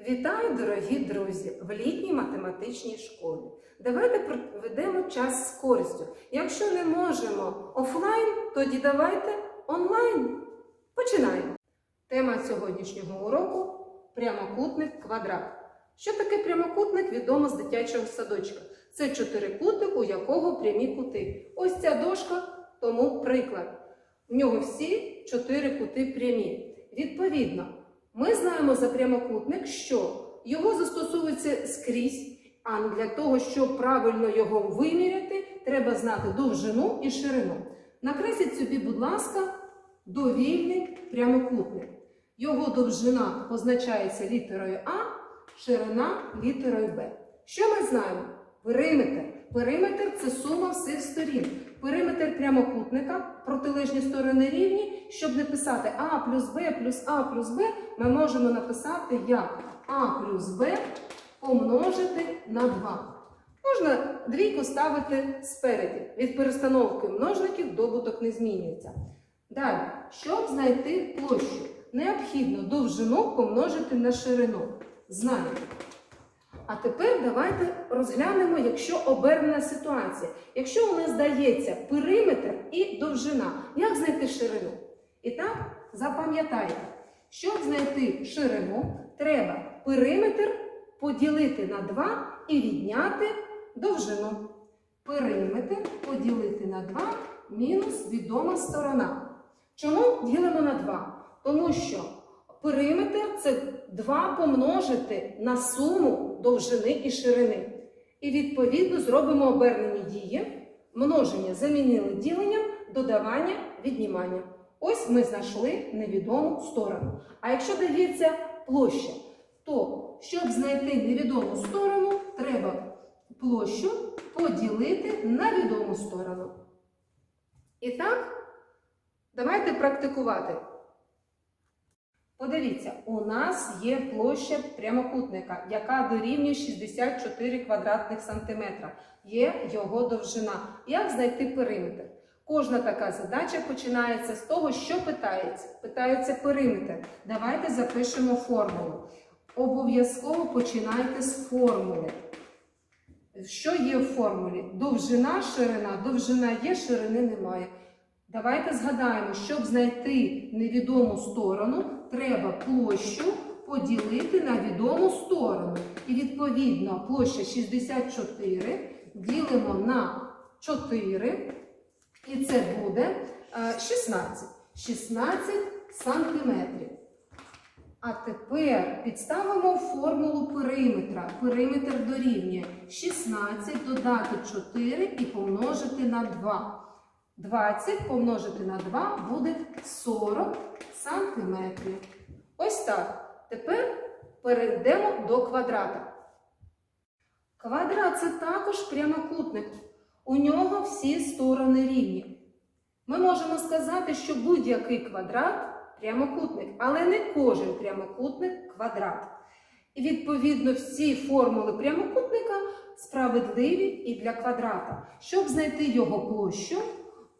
Вітаю, дорогі друзі, в літній математичній школі. Давайте проведемо час з користю. Якщо не можемо офлайн, тоді давайте онлайн. Починаємо. Тема сьогоднішнього уроку прямокутник квадрат. Що таке прямокутник, відомо з дитячого садочка. Це чотирикутник, у якого прямі кути. Ось ця дошка, тому приклад. В нього всі чотири кути прямі. Відповідно, ми знаємо за прямокутник, що його застосовується скрізь, а для того, щоб правильно його виміряти, треба знати довжину і ширину. Накресліть собі, будь ласка, довільний прямокутник. Його довжина позначається літерою А, ширина літерою Б. Що ми знаємо? Периметр. Периметр це сума всіх сторін. Периметр прямокутника, протилежні сторони рівні. Щоб не писати А плюс Б плюс А плюс Б, ми можемо написати як А плюс Б помножити на 2. Можна двійку ставити спереді. Від перестановки множників добуток не змінюється. Далі, щоб знайти площу, необхідно довжину помножити на ширину. Знаємо. А тепер давайте розглянемо, якщо обернена ситуація. Якщо у нас дається периметр і довжина, як знайти ширину? І так, запам'ятайте, щоб знайти ширину, треба периметр поділити на 2 і відняти довжину. Периметр поділити на 2 мінус відома сторона. Чому ділимо на 2? Тому що периметр це 2 помножити на суму довжини і ширини. І відповідно зробимо обернені дії. Множення замінили діленням, додавання, віднімання. Ось ми знайшли невідому сторону. А якщо дається площа, то щоб знайти невідому сторону, треба площу поділити на відому сторону. І так, давайте практикувати. Подивіться, у нас є площа прямокутника, яка дорівнює 64 квадратних сантиметра. Є його довжина. Як знайти периметр? Кожна така задача починається з того, що питається. Питається периметр. Давайте запишемо формулу. Обов'язково починайте з формули. Що є в формулі? Довжина, ширина. Довжина є, ширини немає. Давайте згадаємо, щоб знайти невідому сторону, треба площу поділити на відому сторону. І відповідно площа 64 ділимо на 4, і це буде е, 16. 16 сантиметрів. А тепер підставимо формулу периметра. Периметр дорівнює 16 додати 4 і помножити на 2. 20 помножити на 2 буде 40 сантиметрів. Ось так. Тепер перейдемо до квадрата. Квадрат це також прямокутник. У нього всі сторони рівні. Ми можемо сказати, що будь-який квадрат прямокутник, але не кожен прямокутник квадрат. І відповідно всі формули прямокутника справедливі і для квадрата. Щоб знайти його площу,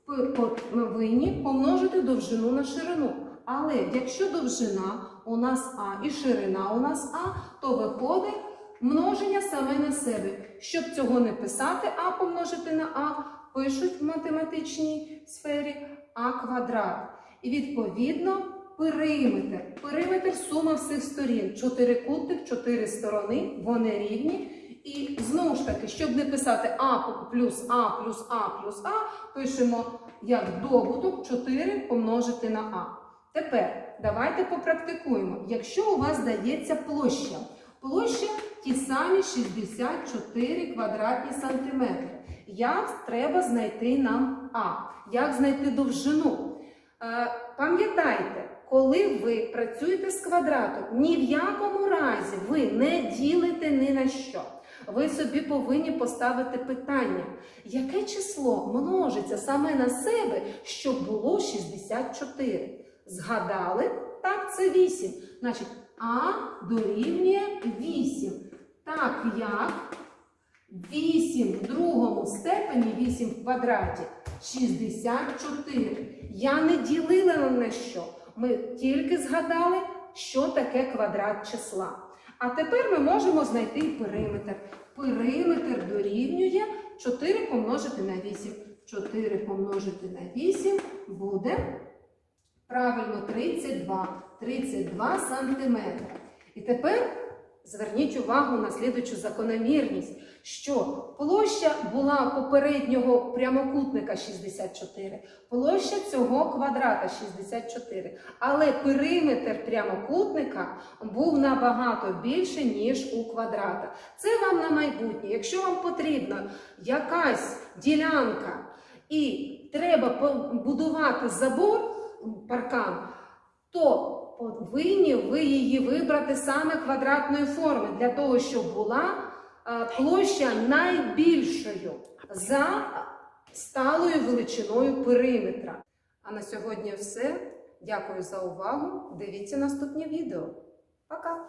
ми повинні помножити довжину на ширину. Але якщо довжина у нас А і ширина у нас А, то виходить множення саме на себе. Щоб цього не писати, А помножити на А, пишуть в математичній сфері А квадрат. І відповідно периметр. Периметр сума всіх сторін. Чотирикутник, чотири сторони, вони рівні. І знову ж таки, щоб не писати А плюс А плюс А плюс А, пишемо як добуток 4 помножити на А. Тепер давайте попрактикуємо. Якщо у вас дається площа, площа ті самі 64 квадратні сантиметри. Як треба знайти нам А? Як знайти довжину? Е, Пам'ятайте, коли ви працюєте з квадратом, ні в якому разі ви не ділите ні на що. Ви собі повинні поставити питання, яке число множиться саме на себе, щоб було 64. Згадали? Так, це 8. Значить, А дорівнює 8. Так як 8 в другому степені, 8 в квадраті, 64. Я не ділила на що. Ми тільки згадали, що таке квадрат числа. А тепер ми можемо знайти периметр. Периметр дорівнює 4 помножити на 8. 4 помножити на 8 буде правильно 32. 32 сантиметри. І тепер зверніть увагу на слідучу закономірність, що площа була попереднього прямокутника 64, площа цього квадрата 64, але периметр прямокутника був набагато більше, ніж у квадрата. Це вам на майбутнє. Якщо вам потрібна якась ділянка і треба побудувати забор, паркан, то повинні ви її вибрати саме квадратної форми для того, щоб була е, площа найбільшою за сталою величиною периметра. А на сьогодні все. Дякую за увагу. Дивіться наступні відео. Пока!